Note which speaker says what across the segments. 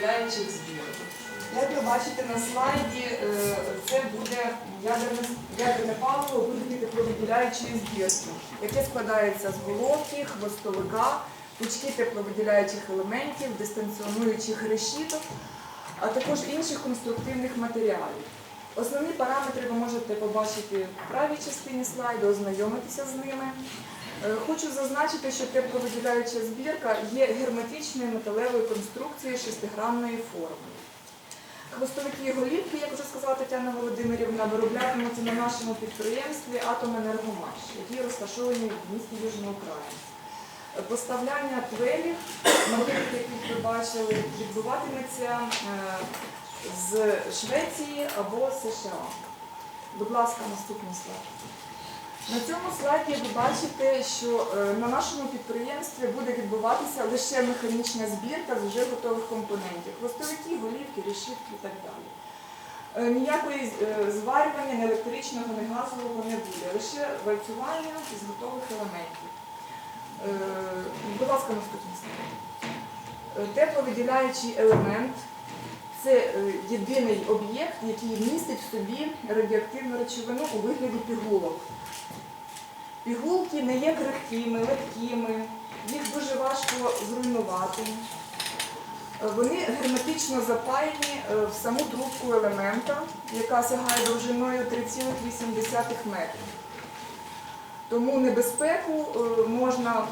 Speaker 1: тепловиділяючих збірок. Як ви бачите на слайді, е, це буде ядерне, паливо у тепловиділяючої збірки, яке складається з головки, хвостовика, пучки тепловиділяючих елементів, дистанціонуючих решіток, а також інших конструктивних матеріалів. Основні параметри ви можете побачити в правій частині слайду, ознайомитися з ними. Е, Хочу зазначити, що тепловиділяюча збірка є герметичною металевою конструкцією шестигранної форми. Хвостовики голівки, як вже сказала Тетяна Володимирівна, виробляємося на нашому підприємстві «Атоменергомаш», які розташовані в місті Южноукраїнськ. Е, Поставляння твелів, моделі, яких ви бачили, відбуватиметься е, з Швеції або США. Будь ласка, наступний слайд. На цьому слайді ви бачите, що е, на нашому підприємстві буде відбуватися лише механічна збірка з вже готових компонентів. Хвостовики, голівки, решітки і так далі. Е, Ніякої е, зварювання ні електричного, ні газового не буде, лише вальцювання з готових елементів. Будь ласка, наступний слайд. Тепловиділяючий елемент це єдиний об'єкт, який містить в собі радіоактивну речовину у вигляді пігулок. Пігулки не є крихкими, легкими, їх дуже важко зруйнувати. Вони герметично запаяні е, в саму трубку елемента, яка сягає довжиною 3,8 метрів. Тому небезпеку е, можна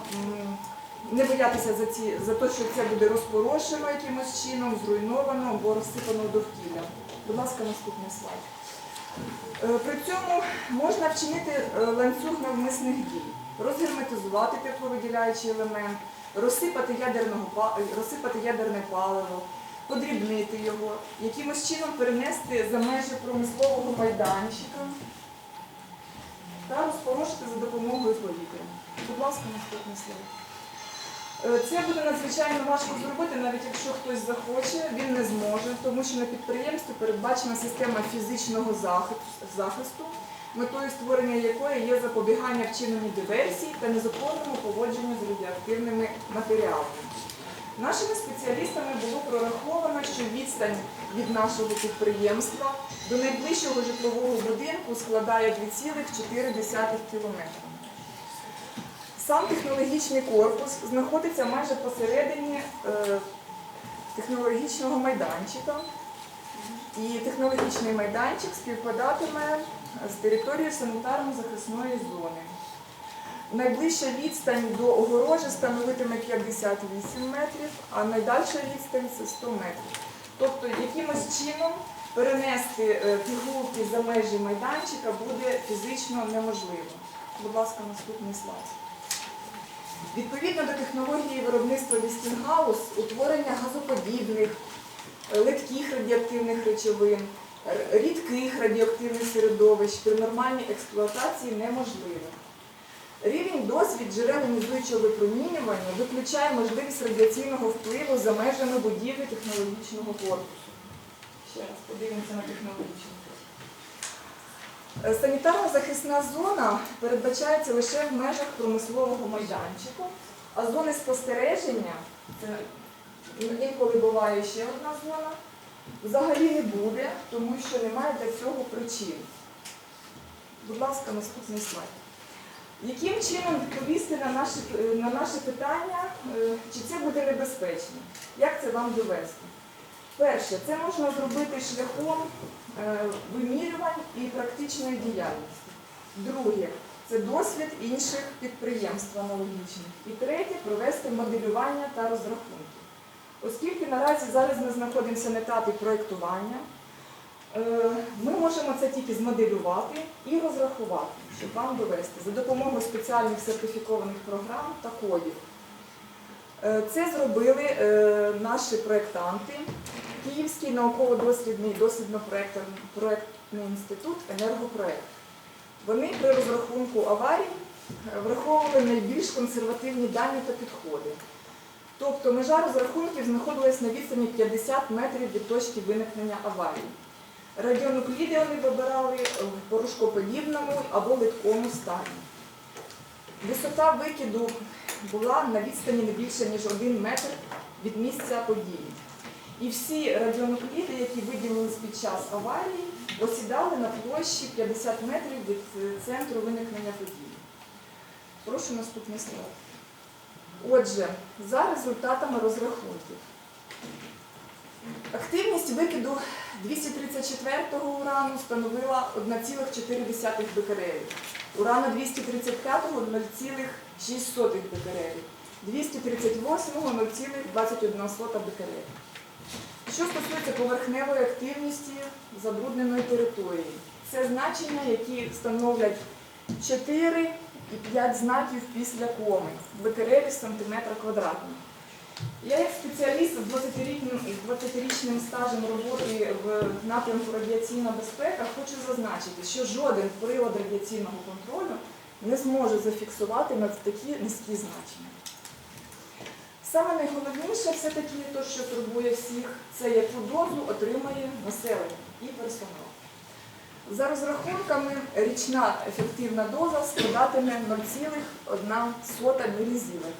Speaker 1: не боятися за, ці, за те, що це буде розпорошено якимось чином, зруйновано або розсипано довкілля. Будь ласка, наступний слайд. Е, При цьому можна вчинити е, ланцюг навмисних дій, розгерметизувати тепловиділяючий елемент, розсипати, ядерного, е, розсипати ядерне паливо, подрібнити його, якимось чином перенести за межі промислового майданчика та розпорошити за допомогою повітря. Будь ласка, наступний слайд. Е, Це буде надзвичайно важко зробити, навіть якщо хтось захоче, він не зможе, тому що на підприємстві передбачена система фізичного захисту- метою створення якої є запобігання вчиненню диверсій та незаконному поводженню з радіоактивними матеріалами. Нашими спеціалістами було прораховано, що відстань від нашого підприємства до найближчого житлового будинку складає 2,4 км. Сам технологічний корпус знаходиться майже посередині е, технологічного майданчика. І технологічний майданчик співпадатиме з територією санітарно-захисної зони. Найближча відстань до огорожі становитиме 58 метрів, а найдальша відстань це 100 метрів. Тобто якимось чином перенести е, пігулки за межі майданчика буде фізично неможливо. Будь ласка, наступний слайд. Відповідно до технології виробництва Вістінгаус, утворення газоподібних, е, легких радіоактивних речовин, рідких радіоактивних середовищ при нормальній експлуатації неможливо. Рівень досвід джерел іонізуючого випромінювання виключає можливість радіаційного впливу за межами будівлі технологічного корпусу. Ще раз подивимося на технологічний Е, Санітарно-захисна зона передбачається лише в межах промислового майданчику, а зони спостереження, це інколи буває ще одна зона, взагалі не буде, тому що немає для цього причин. Будь ласка, наступний слайд. Яким чином відповісти на наші, на наше питання, е, чи це буде небезпечно? Як це вам довести? Перше, це можна зробити шляхом вимірювань і практичної діяльності. Друге, це досвід інших підприємств аналогічних. І третє провести моделювання та розрахунки. Оскільки наразі зараз ми знаходимося на етапі проєктування, е, ми можемо це тільки змоделювати і розрахувати, щоб вам довести за допомогою спеціальних сертифікованих програм та кодів. Е, Це зробили е, наші проєктанти, Київський науково-дослідний дослідно-проєктний інститут «Енергопроект». Вони при розрахунку аварій е, враховували найбільш консервативні дані та підходи. Тобто межа розрахунків знаходилась на відстані 50 метрів від точки виникнення аварії. Радіонукліди вони вибирали в порошкоподібному або литкому стані. Висота викиду була на відстані не більше, ніж 1 метр від місця події. І всі радіонукліди, які виділились під час аварії, осідали на площі 50 метрів від е, центру виникнення події. Прошу наступний слайд. Отже, за результатами розрахунків. Активність викиду 234-го урану становила 1,4 бекерелів. Урану 235-го 0,6 бекерелів. 238-го 0,21 бекерелів. Що стосується поверхневої активності забрудненої території, це значення, які становлять 4 і 5 знаків після коми бекерелів з сантиметра квадратного. Я як спеціаліст з 20-річним з 20-річним стажем роботи в напрямку радіаційна безпека хочу зазначити, що жоден прилад радіаційного контролю не зможе зафіксувати на такі низькі значення. Саме найголовніше все-таки, то, що турбує всіх, це яку дозу отримає населення і персонал. За розрахунками, річна ефективна доза складатиме 0,1 мілізіверт.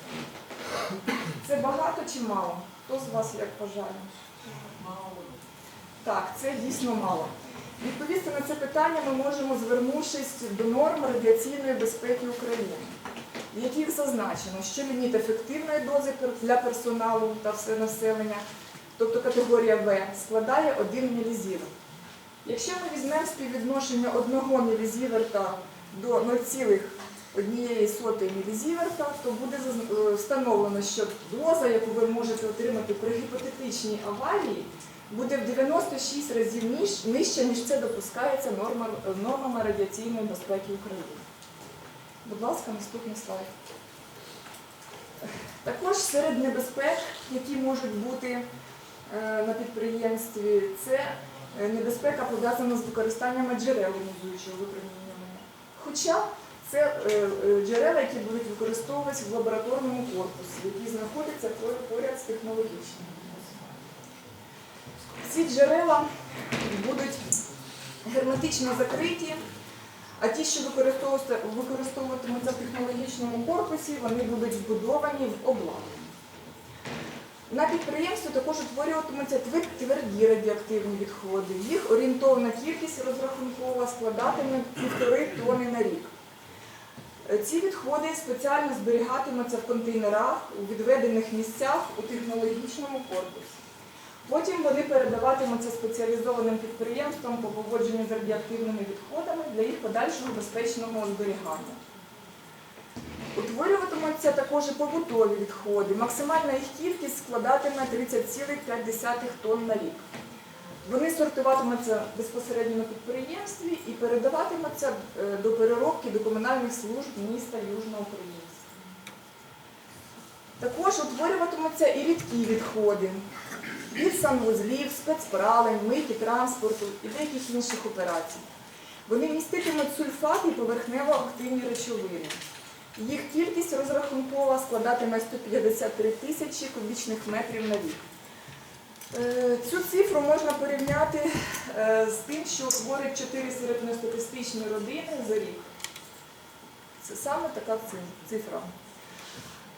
Speaker 1: Це багато чи мало? Хто з вас як вважає? Мало. Так, це дійсно мало. Відповісти на це питання ми можемо, звернувшись до норм радіаційної безпеки України, в яких зазначено, що ліміт ефективної дози для персоналу та все населення, тобто категорія В, складає 1 мілізіверт. Якщо ми візьмемо співвідношення 1 мілізіверта до 0,1 мілізіверта, то буде е, встановлено, що доза, яку ви можете отримати при гіпотетичній аварії, буде в 96 разів ніж, нижче, ніж це допускається нормами радіаційної безпеки України. Будь ласка, наступний слайд. Також серед небезпек, які можуть бути е, на підприємстві, це е, небезпека пов'язана з використаннями джерел іонізуючого випромінювання. Хоча це е, джерела, які будуть використовуватися в лабораторному корпусі, які знаходяться поряд з технологічними. Ці джерела будуть герметично закриті, а ті, що використовуватимуться в технологічному корпусі, вони будуть вбудовані в обладнання. На підприємстві також утворюватимуться тверді радіоактивні відходи. Їх орієнтовна кількість розрахункова складатиме півтори тони на рік. Ці відходи спеціально зберігатимуться в контейнерах у відведених місцях у технологічному корпусі. Потім вони передаватимуться спеціалізованим підприємствам по поводженню з радіоактивними відходами для їх подальшого безпечного зберігання. Утворюватимуться також і побутові відходи. Максимальна їх кількість складатиме 30,5 тонн на рік. Вони сортуватимуться безпосередньо на підприємстві і передаватимуться е, до переробки до комунальних служб міста Южноукраїнська. Також утворюватимуться і рідкі відходи від санвузлів, спецправлень, мийки транспорту і деяких інших операцій. Вони міститимуть сульфати і поверхнево-активні речовини. Їх кількість розрахункова складатиме 153 тисячі кубічних метрів на рік. Е, Цю цифру можна порівняти е, з тим, що говорить 4 середньостатистичні родини за рік. Це саме така цифра.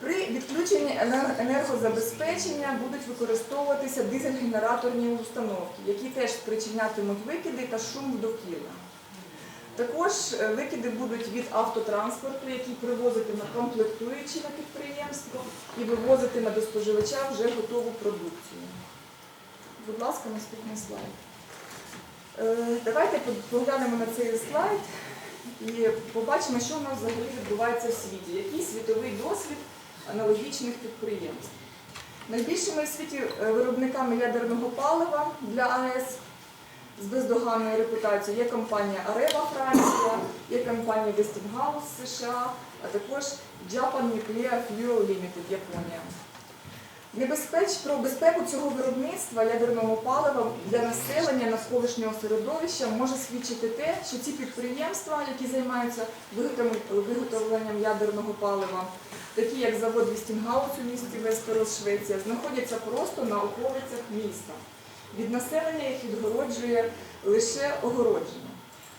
Speaker 1: При відключенні енергозабезпечення будуть використовуватися дизель-генераторні установки, які теж спричинятимуть викиди та шум в довкілля. Також е, викиди будуть від автотранспорту, який привозитиме комплектуючі на підприємство і вивозитиме до споживача вже готову продукцію. Будь ласка, наступний слайд. Е, Давайте поглянемо на цей слайд і побачимо, що у нас взагалі відбувається в світі, який світовий досвід аналогічних підприємств. Найбільшими в світі е, виробниками ядерного палива для АЕС з бездоганною репутацією є компанія Areva Франція, є компанія Westinghouse США, а також Japan Nuclear Fuel Limited Японія. Небезпеч про безпеку цього виробництва ядерного палива для населення навколишнього середовища може свідчити те, що ці підприємства, які займаються виготовленням ядерного палива, такі як завод Вістінгаус у місті Вестерос, Швеція, знаходяться просто на околицях міста. Від населення їх відгороджує лише огородження.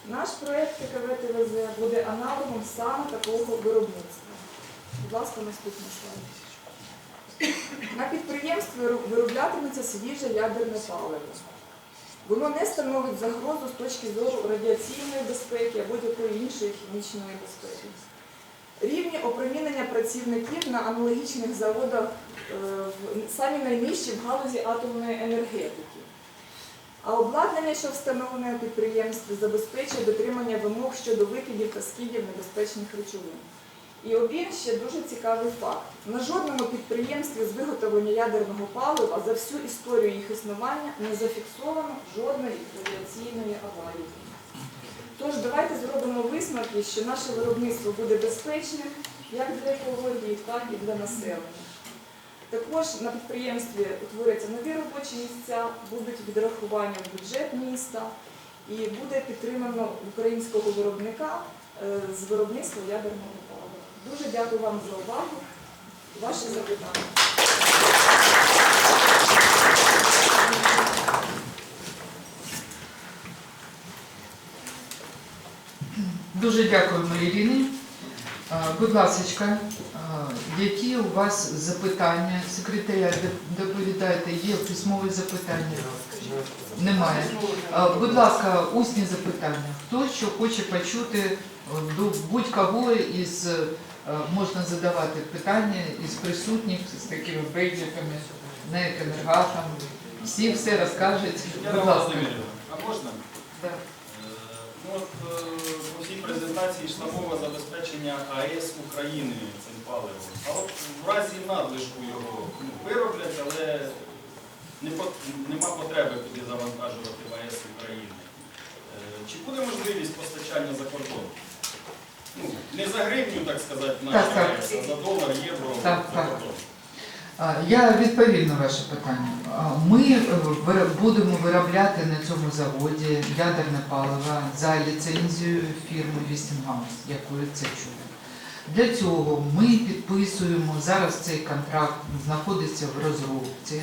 Speaker 1: Наш проєкт ТКВ ТВЗ буде аналогом саме такого виробництва. Будь ласка, наступний слайд. На підприємстві вироблятиметься свіже ядерне паливо. Воно не становить загрозу з точки зору радіаційної безпеки або будь-якої іншої хімічної безпеки. Рівні опромінення працівників на аналогічних заводах е, самі найнижчі в галузі атомної енергетики. А обладнання, що встановлене на підприємстві, забезпечує дотримання вимог щодо викидів та скидів небезпечних речовин. І один ще дуже цікавий факт. На жодному підприємстві з виготовлення ядерного палива за всю історію їх існування не зафіксовано жодної радіаційної аварії. Висновки, що наше виробництво буде безпечним як для екології, так і для населення. Також на підприємстві утворяться нові робочі місця, будуть відрахування в бюджет міста і буде підтримано українського виробника е, з виробництва ядерного палива. Дуже дякую вам за увагу. Ваші запитання.
Speaker 2: Дуже дякуємо, Ірині. Будь ласка, які у вас запитання? Секретаря доповідайте, є письмові запитання? Немає. Будь ласка, усні запитання. Хто що хоче почути до будь-кого із е, можна задавати питання із присутніх з такими бейджиками, не енергатами. Всі все розкажуть. Будь ласка.
Speaker 3: А можна?
Speaker 2: Да.
Speaker 3: Презентації йшла мова забезпечення АЕС України цим паливом. А от в разі надлишку його ну, вироблять, але нема потреби туди завантажувати в АЕС України. Е, Чи буде можливість постачання за кордон? Ну, не за гривню, так сказати,
Speaker 2: так.
Speaker 3: АЕС, а за долар, євро за кордон.
Speaker 2: Я відповім на ваше питання. Ми е, будемо виробляти на цьому заводі ядерне паливо за ліцензією фірми Westinghouse, яку це чули. Для цього ми підписуємо зараз цей контракт знаходиться в розробці,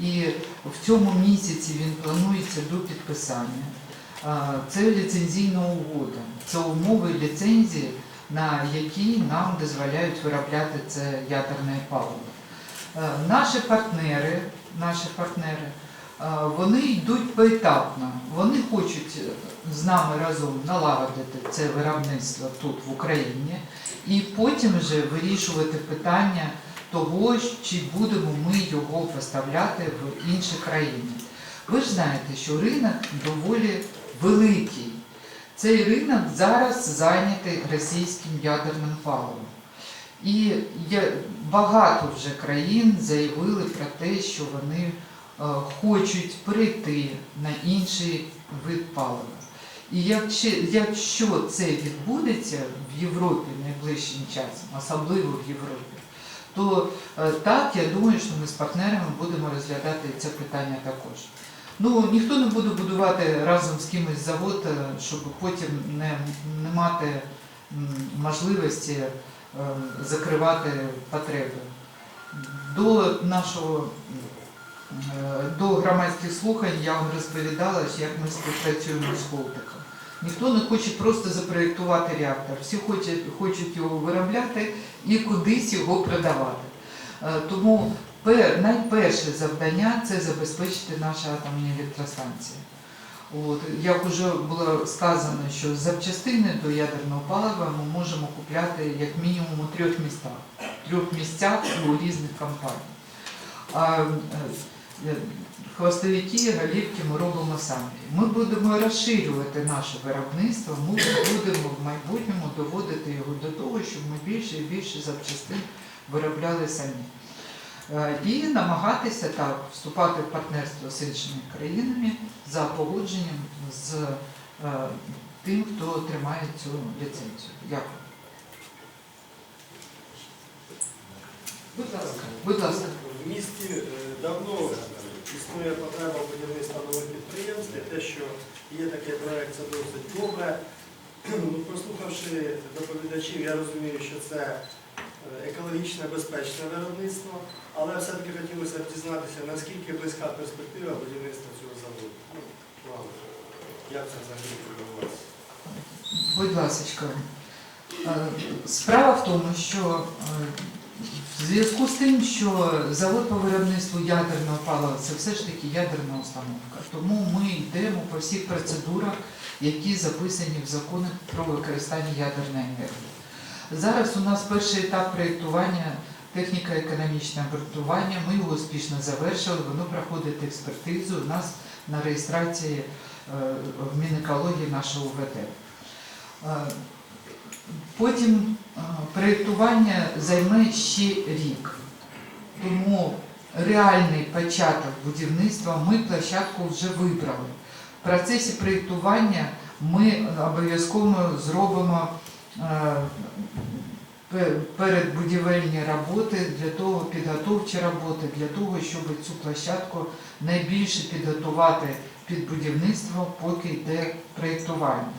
Speaker 2: і в цьому місяці він планується до підписання. Це ліцензійна угода, це умови ліцензії, на які нам дозволяють виробляти це ядерне паливо. Е, Наші партнери, наші партнери, е, вони йдуть поетапно. Вони хочуть е, з нами разом налагодити це виробництво тут в Україні і потім вже вирішувати питання того, чи будемо ми його поставляти в інші країни. Ви ж знаєте, що ринок доволі великий. Цей ринок зараз зайнятий російським ядерним паливом. І багато вже країн заявили про те, що вони е, хочуть перейти на інший вид палива. І якщо, це відбудеться в Європі найближчим часом, особливо в Європі, то е, так, я думаю, що ми з партнерами будемо розглядати це питання також. Ну, ніхто не буде будувати разом з кимось завод, е, щоб потім не, не мати можливості закривати потреби. До нашого е, до громадських слухань я вам розповідала, як ми співпрацюємо з Холтиком. Ніхто не хоче просто запроєктувати реактор, всі хочуть, хочуть його виробляти і кудись його продавати. Е, Тому найперше завдання це забезпечити наші атомні електростанції. От, як вже було сказано, що запчастини до ядерного палива ми можемо купляти як мінімум у трьох містах, трьох місцях у різних компаній. А е, хвостовики, голівки ми робимо самі. Ми будемо розширювати наше виробництво, ми будемо в майбутньому доводити його до того, щоб ми більше і більше запчастин виробляли самі. Е, І намагатися так вступати в партнерство з іншими країнами за погодженням з е, тим, хто тримає цю ліцензію. Дякую. Будь ласка, будь ласка.
Speaker 4: В місті е, давно існує потреба будівництва нових підприємств, і те, що є такий проект, це досить добре. Ну, Прослухавши доповідачів, я розумію, що це екологічне безпечне виробництво, але все-таки хотілося б дізнатися, наскільки близька перспектива будівництва цього заводу. Ну. Як це взагалі відбувається?
Speaker 2: Будь ласка. Е, Справа в тому, що е, В зв'язку з тим, що завод по виробництву ядерного палива це все ж таки ядерна установка. Тому ми йдемо по всіх процедурах, які записані в законах про використання ядерної енергії. Зараз у нас перший етап проєктування техніко-економічне обґрунтування. Ми його успішно завершили, воно проходить експертизу у нас на реєстрації е, в Мінекології нашого УВД. Е, Потім е, проєктування займе ще рік. Тому реальний початок будівництва ми площадку вже вибрали. В процесі проєктування ми обов'язково зробимо передбудівельні роботи для того, підготовчі роботи для того, щоб цю площадку найбільше підготувати під будівництво, поки йде проєктування.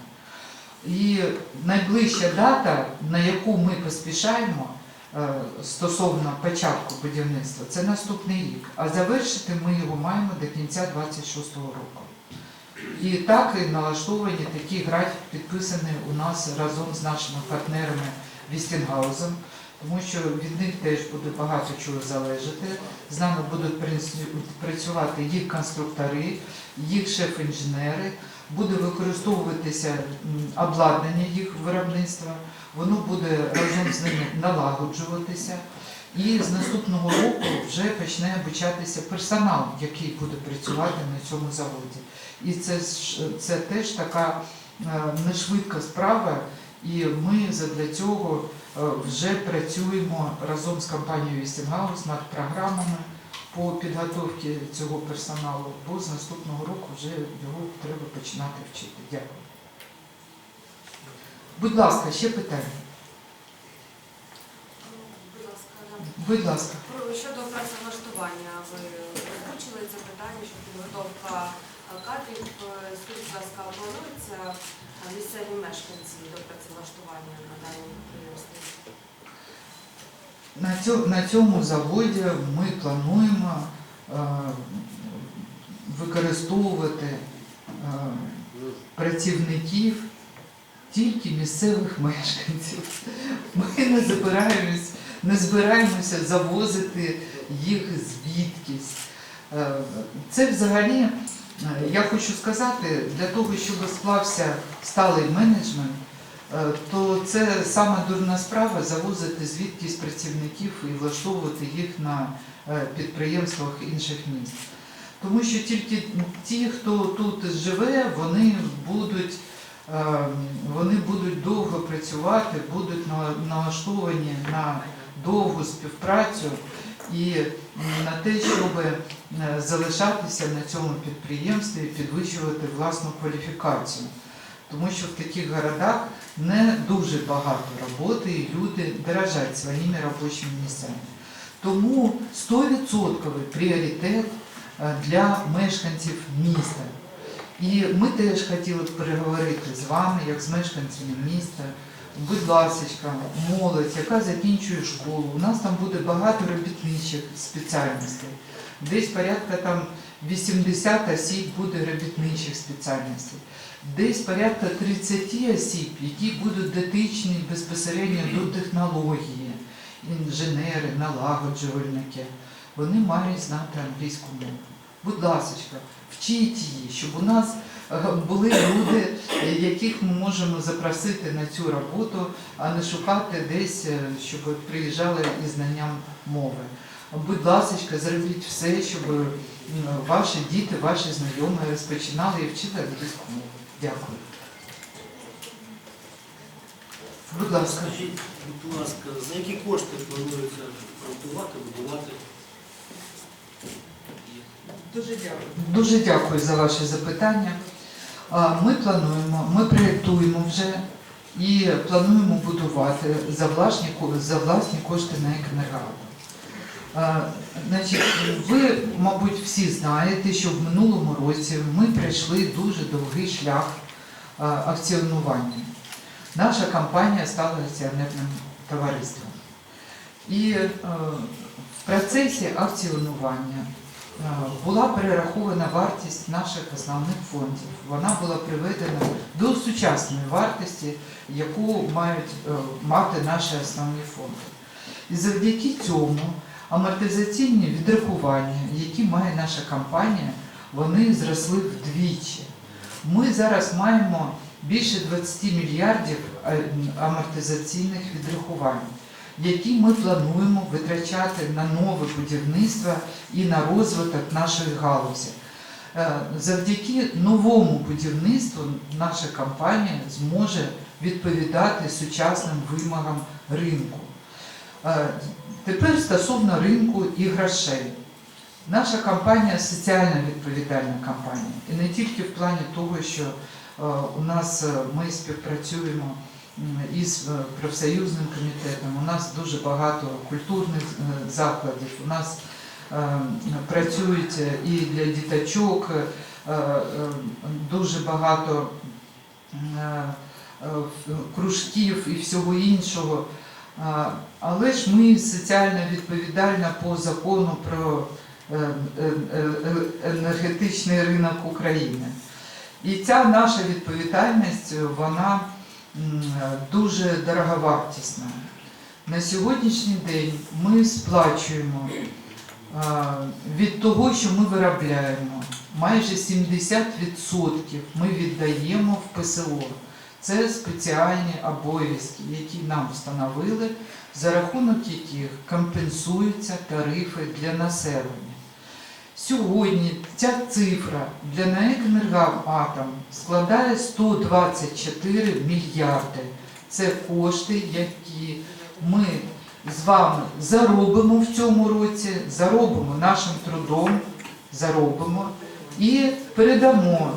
Speaker 2: І найближча дата, на яку ми поспішаємо е, стосовно початку будівництва, це наступний рік. А завершити ми його маємо до кінця 26 року. І так і налаштовані такі графік підписані у нас разом з нашими партнерами Вістінгаузом, тому що від них теж буде багато чого залежати. З нами будуть працювати їх конструктори, їх шеф-інженери, буде використовуватися обладнання їх виробництва, воно буде разом з ними налагоджуватися. І з наступного року вже почне обучатися персонал, який буде працювати на цьому заводі. І це, це теж така е, нешвидка справа, і ми задля цього е, вже працюємо разом з компанією Вістінгаус над програмами по підготовці цього персоналу, бо з наступного року вже його треба починати вчити. Дякую. Будь ласка, ще питання.
Speaker 5: Будь ласка, щодо працевлаштування, ви озвучили це питання, що підготовка кадрів, е, скажіть, будь ласка, планується е, місцеві мешканці до працевлаштування на даному підприємстві?
Speaker 2: На цьому, на цьому заводі ми плануємо е, використовувати е, працівників тільки місцевих мешканців. Ми не збираємось, не збираємося завозити їх звідкись. Е, Це взагалі, я хочу сказати, для того, щоб склався сталий менеджмент, Е, то це саме дурна справа завозити звідкись працівників і влаштовувати їх на е, підприємствах інших міст. Тому що тільки ті, хто тут живе, вони будуть, е, вони будуть довго працювати, будуть на- налаштовані на довгу співпрацю і на те, щоб е, залишатися на цьому підприємстві і підвищувати власну кваліфікацію. Тому що в таких городах не дуже багато роботи і люди дорожать своїми робочими місцями. Тому 100% пріоритет е, для мешканців міста. І ми теж хотіли б переговорити з вами, як з мешканцями міста. Будь ласка, молодь, яка закінчує школу. У нас там буде багато робітничих спеціальностей. Десь порядка там 80 осіб буде робітничих спеціальностей. Десь порядка 30 осіб, які будуть дотичні безпосередньо до технології, інженери, налагоджувальники. Вони мають знати англійську мову. Будь ласка, вчіть її, щоб у нас е, були люди, е, яких ми можемо запросити на цю роботу, а не шукати десь, е, щоб приїжджали із знанням мови. Будь ласка, зробіть все, щоб ваші діти, ваші знайомі розпочинали і вчили англійську мову. Дякую. Будь ласка.
Speaker 6: Скажіть, будь ласка, за які кошти планується проектувати, будувати?
Speaker 1: Дуже дякую.
Speaker 2: Дуже дякую за ваше запитання. Ми плануємо, ми проєктуємо вже і плануємо будувати за власні, за власні кошти на. Значить, ви, мабуть, всі знаєте, що в минулому році ми пройшли дуже довгий шлях акціонування. Наша компанія стала акціонерним товариством. І в процесі акціонування була перерахована вартість наших основних фондів. Вона була приведена до сучасної вартості, яку мають е, мати наші основні фонди. І завдяки цьому амортизаційні відрахування, які має наша компанія, вони зросли вдвічі. Ми зараз маємо більше 20 мільярдів е, амортизаційних відрахувань, які ми плануємо витрачати на нове будівництво і на розвиток нашої галузі. Е, Завдяки новому будівництву наша компанія зможе відповідати сучасним вимогам ринку. Е, Тепер стосовно ринку і грошей. Наша компанія соціально відповідальна компанія. І не тільки в плані того, що е, у нас ми співпрацюємо із е, профсоюзним комітетом, у нас дуже багато культурних е, закладів, у нас е, працюють і для діточок дуже багато кружків і всього іншого. Але ж ми соціально відповідальна по закону про енергетичний ринок України. І ця наша відповідальність, вона дуже дороговартісна. На сьогоднішній день ми сплачуємо від того, що ми виробляємо, майже 70% ми віддаємо в ПСО. Це спеціальні обов'язки, які нам встановили, за рахунок яких компенсуються тарифи для населення. Сьогодні ця цифра для НАЕК «Енергоатом» складає 124 мільярди. Це кошти, які ми з вами заробимо в цьому році, заробимо нашим трудом, заробимо і передамо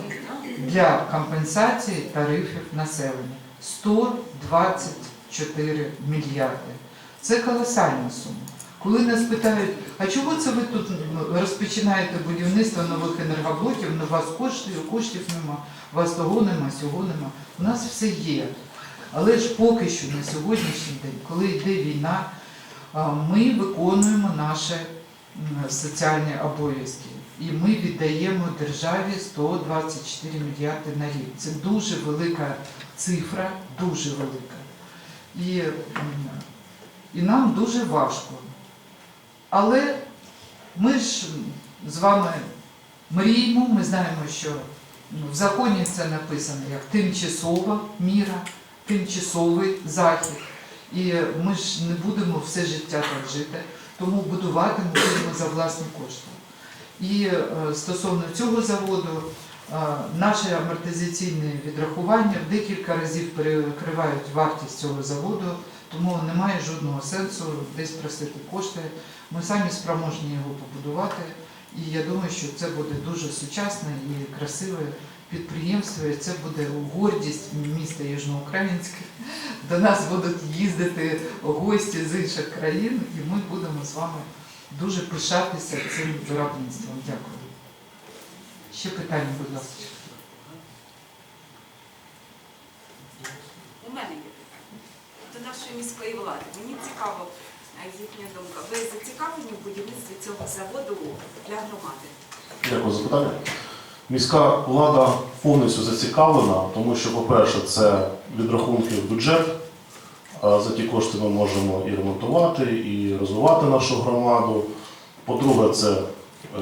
Speaker 2: для компенсації тарифів населення 124 мільярди. Це колосальна сума. Коли нас питають, а чого це ви тут розпочинаєте будівництво нових енергоблоків, у вас коштів, коштів нема, у вас того нема, сього нема. У нас все є. Але ж поки що на сьогоднішній день, коли йде війна, ми виконуємо наші соціальні обов'язки. І ми віддаємо державі 124 мільярди на рік. Це дуже велика цифра, дуже велика. І, і нам дуже важко. Але ми ж з вами мріємо, ми знаємо, що ну, в законі це написано як тимчасова міра, тимчасовий захід. І ми ж не будемо все життя так жити, тому будувати ми будемо за власні кошти. І е, стосовно цього заводу, е, наші амортизаційні відрахування декілька разів перекривають вартість цього заводу, тому немає жодного сенсу десь просити кошти. Ми самі спроможні його побудувати. І я думаю, що це буде дуже сучасне і красиве підприємство, і це буде гордість міста Южноукраїнське. До нас будуть їздити гості з інших країн, і ми будемо з вами дуже пишатися цим виробництвом. Дякую. Ще питання, будь ласка.
Speaker 7: У мене є питання до нашої міської влади. Мені цікаво е, їхня думка. Ви зацікавлені в будівництві цього заводу для громади?
Speaker 8: Дякую за питання. Міська влада повністю зацікавлена, тому що, по-перше, це відрахунки в бюджет. За ті кошти ми можемо і ремонтувати, і розвивати нашу громаду. По-друге, це,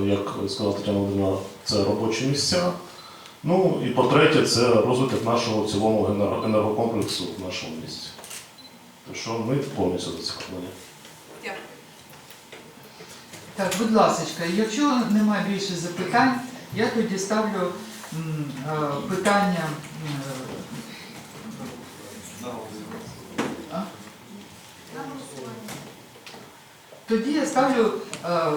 Speaker 8: як сказала Тетяна Володимирівна, це робочі місця. Ну і по-третє, це розвиток нашого цілому енергокомплексу в нашому місті. Так що ми повністю зацікавлені.
Speaker 2: Так, будь ласка, якщо немає більше запитань, я тоді ставлю е, питання. е? Тоді я ставлю е,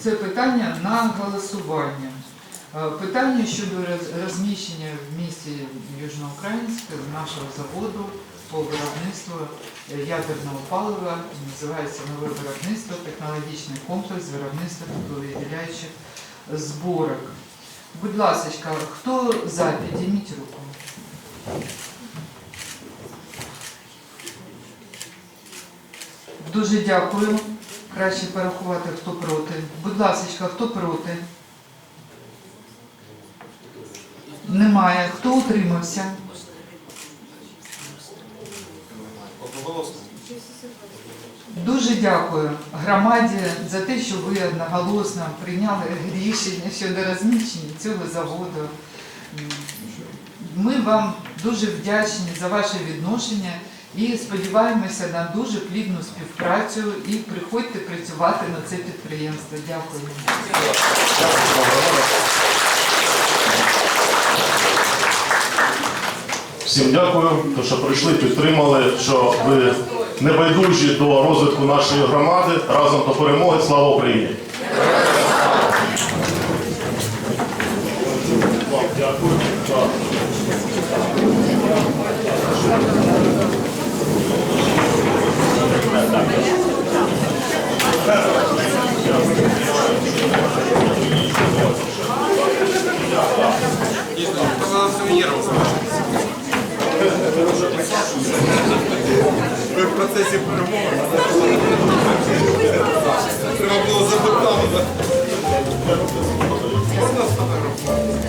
Speaker 2: це питання на голосування. Питання щодо роз- розміщення в місті Южноукраїнськ нашого заводу по виробництву ядерного палива називається нове виробництво, технологічний комплекс виробництва тепловиділяючих зборок. Будь ласка, хто за, підійміть руку. Дуже дякую. Краще порахувати, хто проти. Будь ласка, хто проти? Немає. Хто утримався?
Speaker 3: Одноголосно.
Speaker 2: Дуже дякую громаді за те, що ви одноголосно прийняли рішення щодо розміщення цього заводу. Ми вам дуже вдячні за ваше відношення і сподіваємося на дуже плідну співпрацю і приходьте працювати на це підприємство. Дякую.
Speaker 8: Всім дякую, що прийшли, підтримали, що ви небайдужі до розвитку нашої громади. Разом до перемоги. Слава Україні! Дякую.
Speaker 9: Ви в процесі перемоги. Треба було запитати. Можна сфотографувати?